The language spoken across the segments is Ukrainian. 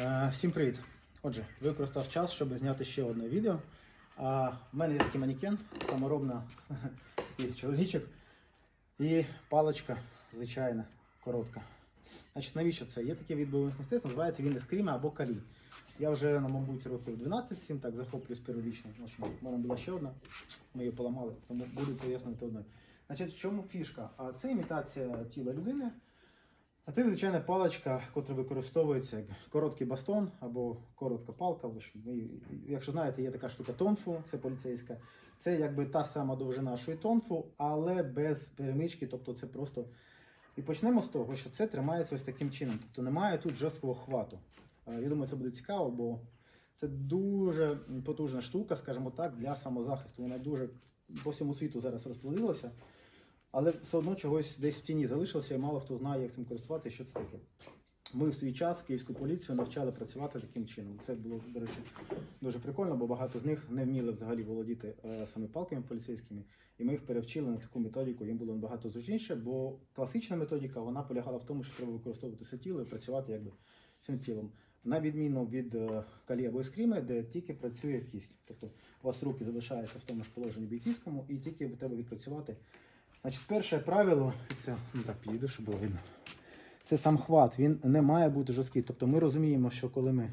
Е, Всім привіт! Отже, використав час, щоб зняти ще одне відео. В мене є такий манікен, саморобна такий чоловічок. І паличка, звичайна, коротка. Значить, навіщо це? Є таке відбувне мистецтво, називається він ескріма або калі. Я вже, ну, мабуть, років 12 цим так захоплююсь періодично. В мене була ще одна, ми її поламали, тому буду пояснювати одною. Значить, в чому фішка? Це імітація тіла людини. А це звичайна паличка, котра використовується як короткий бастон або коротка палка. Якщо знаєте, є така штука тонфу, це поліцейська. Це якби та сама довжина, що і тонфу, але без перемички, тобто це просто. І почнемо з того, що це тримається ось таким чином. Тобто немає тут жорсткого хвату. Я думаю, це буде цікаво, бо це дуже потужна штука, скажімо так, для самозахисту. Вона дуже по всьому світу зараз розплодилася. Але все одно чогось десь в тіні залишилося, і мало хто знає, як цим користуватися, що це таке. Ми в свій час київську поліцію навчали працювати таким чином. Це було, до речі, дуже прикольно, бо багато з них не вміли взагалі володіти е, саме палками поліцейськими, і ми їх перевчили на таку методику. Їм було набагато зручніше, бо класична методика вона полягала в тому, що треба використовувати все тіло і працювати якби всім тілом. На відміну від е, калі або ескріми, де тільки працює кість. Тобто у вас руки залишаються в тому ж положенні бійцівському, і тільки треба відпрацювати Значить, перше правило, це ну так підійду, щоб було видно. Це сам хват, він не має бути жорсткий. Тобто ми розуміємо, що коли ми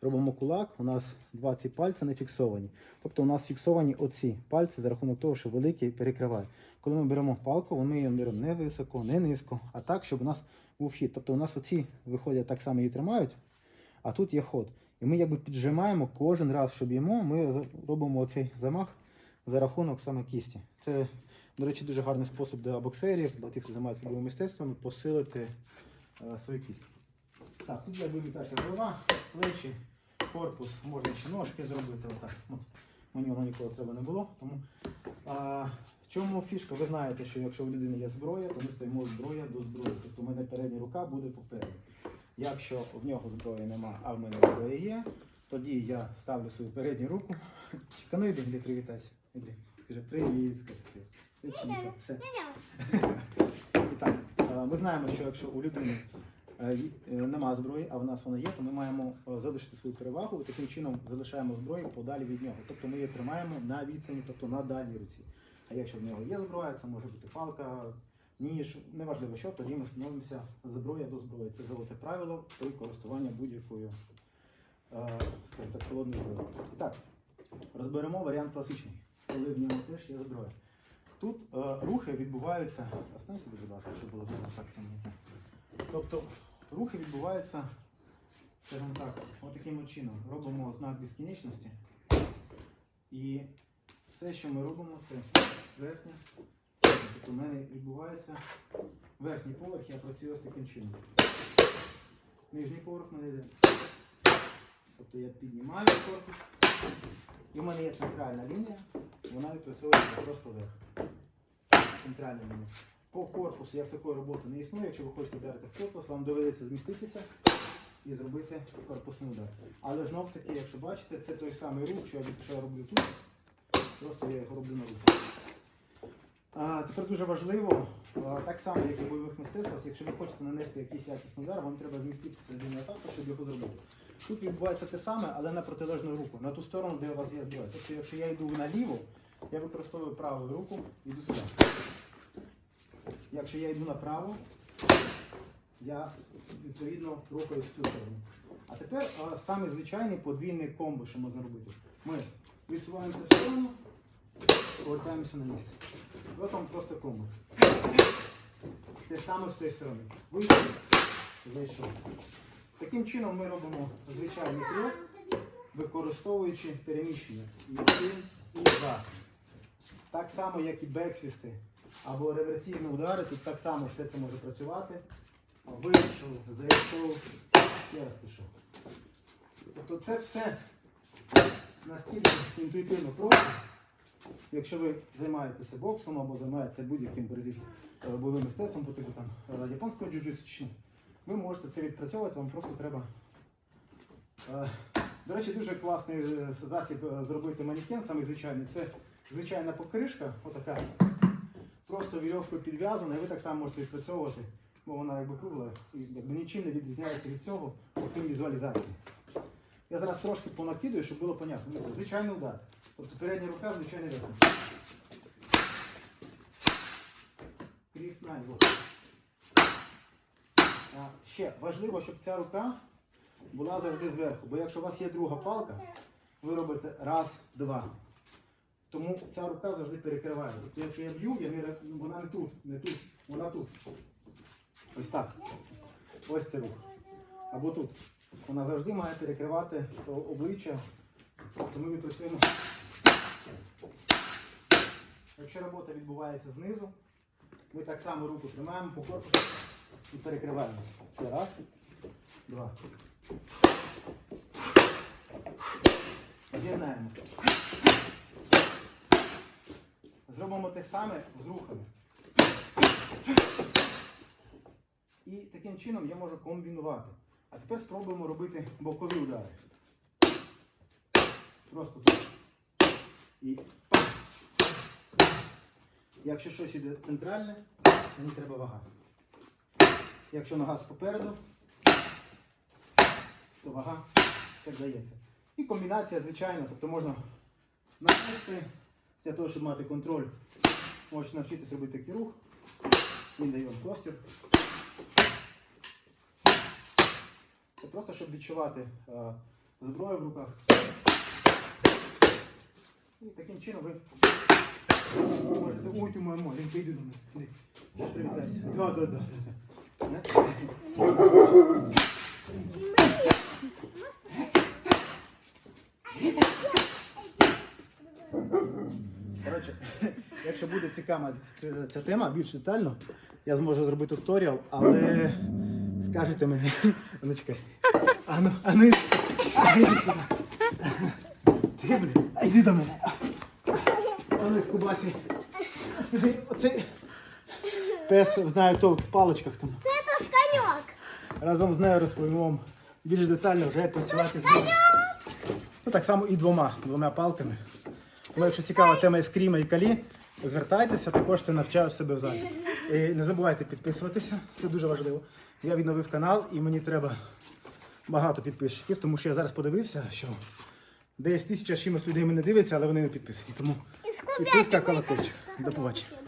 робимо кулак, у нас два ці пальці не фіксовані. Тобто у нас фіксовані оці пальці за рахунок того, що великий перекриває. Коли ми беремо палку, ми її беремо не високо, не низько, а так, щоб у нас був хід. Тобто у нас оці виходять так само її тримають, а тут є ход. І ми якби піджимаємо кожен раз, щоб їмо, ми робимо оцей замах за рахунок саме кісті. Це до речі, дуже гарний спосіб для боксерів, для тих, хто займається бойовими мистецтвами, посилити е, свою кість. Так, тут якби імітація голова, плечі, корпус, можна ще ножки зробити. Отак. Мені воно ніколи треба не було. Тому, а, чому фішка? Ви знаєте, що якщо у людини є зброя, то ми стоїмо зброя до зброї. Тобто у мене передня рука буде попереду. Якщо в нього зброї нема, а в мене зброя є, тоді я ставлю свою передню руку. Чекай, ну йди, йди, привітайся. Іди. Скажи привіт, скажи. Все. І так, е, ми знаємо, що якщо у людини е, е, нема зброї, а в нас вона є, то ми маємо залишити свою перевагу і таким чином залишаємо зброю подалі від нього. Тобто ми її тримаємо на відстані, тобто на дальній руці. А якщо в нього є зброя, це може бути палка, ніж, неважливо що, тоді ми становимося зброя до зброї. Це золоте правило при користуванні будь-якою холодною зброєю. І так, розберемо варіант класичний, коли в ньому теж є зброя. Тут е, рухи відбуваються. Останься, будь ласка, щоб було так само. Тобто рухи відбуваються, скажімо так, отаким от чином. Робимо знак безкінечності. І все, що ми робимо, це верхня. Тобто у мене відбувається верхній поверх, я працюю ось таким чином. Нижній поверх мене йде. Тобто я піднімаю корпус. І в мене є центральна лінія, вона відпрацьовується просто вверх. Центральна лінія. По корпусу, як такої роботи не існує, якщо ви хочете вдарити в корпус, вам доведеться зміститися і зробити корпусний удар. Але знов таки, якщо бачите, це той самий рух, що я, що я роблю тут, просто я його роблю на руку. А, тепер дуже важливо, а, так само, як і в бойових мистецтвах, якщо ви хочете нанести якийсь якісний удар, вам треба зміститися лінії атаки, щоб його зробити. Тут відбувається те саме, але на протилежну руку, на ту сторону, де у вас є зброя. Тобто, якщо я йду наліво, я використовую праву руку і йду сюди. Якщо я йду направо, я відповідно рухаюсь в цю сторону. А тепер а, саме звичайний подвійний комбо, що можна робити. Ми відсуваємося в сторону, повертаємося на місце. Ось вам просто комбо. Те саме з тієї сторони. Вийшов, зайшов. Таким чином ми робимо звичайний хрест, використовуючи переміщення і один, і два. Так само, як і бекфісти або реверсивні удари, тут так само все це може працювати. Вийшов, зайшов, ще раз пішов. Тобто це все настільки інтуїтивно просто. Якщо ви займаєтеся боксом або займаєтеся будь-яким березі бойовим мистецтвом по типу там е, японського джуджитсу, ви можете це відпрацьовувати, вам просто треба. е, До речі, дуже класний е, засіб е, зробити манікен, самий звичайний. Це звичайна покришка, отака, просто вірьовкою підв'язана, і ви так само можете відпрацьовувати бо вона якби кругла і якби нічим не відрізняється від цього, окрім візуалізації. Я зараз трошки понакидую, щоб було понятно. Ну, Звичайний удар. Тобто передня рука, звичайний верхній. Кріс. А, ще важливо, щоб ця рука була завжди зверху. Бо якщо у вас є друга палка, ви робите раз, два. Тому ця рука завжди перекриває. Тобто, якщо я б'ю, я не, вона не тут, не тут, вона тут. Ось так. Ось це рух. Або тут. Вона завжди має перекривати обличчя. Тобто ми відпрацюємо. Якщо робота відбувається знизу, ми так само руку тримаємо по корпусу і перекриваємо. Це раз, два. Об'єднаємо. Зробимо те саме з рухами. І таким чином я можу комбінувати. А тепер спробуємо робити бокові удари. Просто тут. І. Якщо щось іде центральне, мені треба вага. Якщо нога попереду, то вага так дається. І комбінація, звичайно, тобто можна навести для того, щоб мати контроль. Можете навчитися робити такий рух. Він дає вам простір. Це просто щоб відчувати е, зброю в руках. І таким чином ви можете. Ой, ти моя маленька, йди до мене. Привітайся. Да, да, да, да, да. Коротше, якщо буде цікава ця, ця тема більш детально, я зможу зробити туторіал, але скажете мені. А Ну чекай. А ну, а ну, іди сюди. Ти, блін, а йди до мене. А ну, з Кубасі. Скажи, оцей пес знає толк в паличках тому. Це тосканьок. Разом з нею розповімо вам більш детально вже працювати з ним. Ну так само і двома, двома палками. Тому якщо цікава тема іскріма і калі, звертайтеся, також це навчаю себе в залі. І не забувайте підписуватися, це дуже важливо. Я відновив канал і мені треба багато підписчиків, тому що я зараз подивився, що десь тисяча чимось людей мене дивиться, але вони не підписані. Тому підписка колокольчик. До побачення.